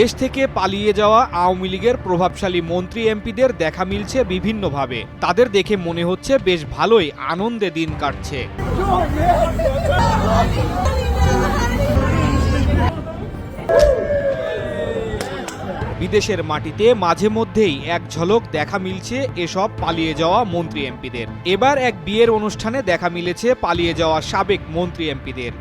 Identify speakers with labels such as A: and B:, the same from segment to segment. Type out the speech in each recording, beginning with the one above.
A: দেশ থেকে পালিয়ে যাওয়া আওয়ামী লীগের প্রভাবশালী মন্ত্রী এমপিদের দেখা মিলছে বিভিন্নভাবে। তাদের দেখে মনে হচ্ছে বেশ ভালোই আনন্দে দিন কাটছে। বিদেশের মাটিতে মাঝে মধ্যেই এক ঝলক দেখা মিলছে এসব পালিয়ে যাওয়া মন্ত্রী এমপিদের। এবার এক বিয়ের অনুষ্ঠানে দেখা মিলেছে পালিয়ে যাওয়া সাবেক মন্ত্রী এমপিদের।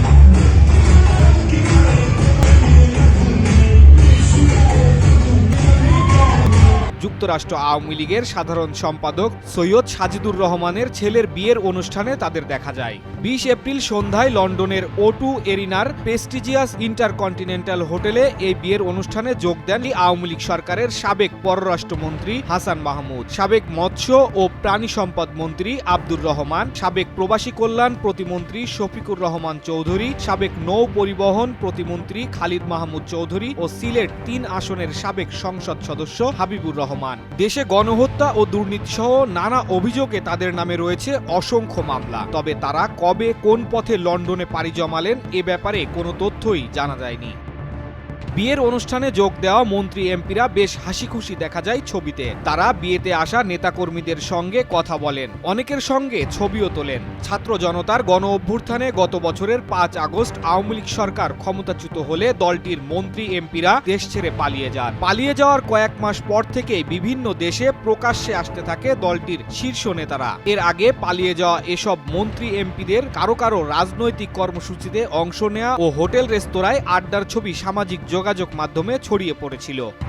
A: যুক্তরাষ্ট্র আওয়ামী লীগের সাধারণ সম্পাদক সৈয়দ সাজিদুর রহমানের ছেলের বিয়ের অনুষ্ঠানে তাদের দেখা যায়। বিশ এপ্রিল সন্ধ্যায় লন্ডনের ও টু এরিনার প্রেস্টিজিয়াস ইন্টারকন্টিনেন্টাল হোটেলে এই বিয়ের অনুষ্ঠানে যোগ দেন আওয়ামী লীগ সরকারের সাবেক পররাষ্ট্রমন্ত্রী হাসান মাহমুদ। সাবেক মৎস্য ও প্রাণী সম্পদ মন্ত্রী আব্দুর রহমান, সাবেক প্রবাসী কল্যাণ প্রতিমন্ত্রী শফিকুর রহমান চৌধুরী, সাবেক নৌ পরিবহন প্রতিমন্ত্রী খালিদ মাহমুদ চৌধুরী ও সিলেট তিন আসনের সাবেক সংসদ সদস্য হাবিবুর রহমান। দেশে গণহত্যা ও দুর্নীতি সহ নানা অভিযোগে তাদের নামে রয়েছে অসংখ্য মামলা। তবে তারা কবে কোন পথে লন্ডনে পাড়ি জমালেন এ ব্যাপারে কোনো তথ্যই জানা যায়নি। বিয়ের অনুষ্ঠানে যোগ দেওয়া মন্ত্রী এমপিরা বেশ হাসি খুশি দেখা যায় ছবিতে। তারা বিয়েতে আসা নেতাকর্মীদের সঙ্গে কথা বলেন। অনেকের সঙ্গে ছবিও তোলেন। ছাত্র জনতার গণ অভ্যুত্থানে গত বছরের পাঁচ আগস্ট আওয়ামী লীগ সরকার ক্ষমতাচ্যুত হলে দলটির মন্ত্রী এমপিরা দেশ ছেড়ে পালিয়ে যান। পালিয়ে যাওয়ার কয়েক মাস পর থেকেই বিভিন্ন দেশে প্রকাশ্যে আসতে থাকে দলটির শীর্ষ নেতারা। এর আগে পালিয়ে যাওয়া এসব মন্ত্রী এমপিদের কারও কারও রাজনৈতিক কর্মসূচিতে অংশ নেওয়া ও হোটেল রেস্তোরাঁয় আড্ডার ছবি সামাজিক যোগাযোগ মাধ্যমে ছড়িয়ে পড়েছিল।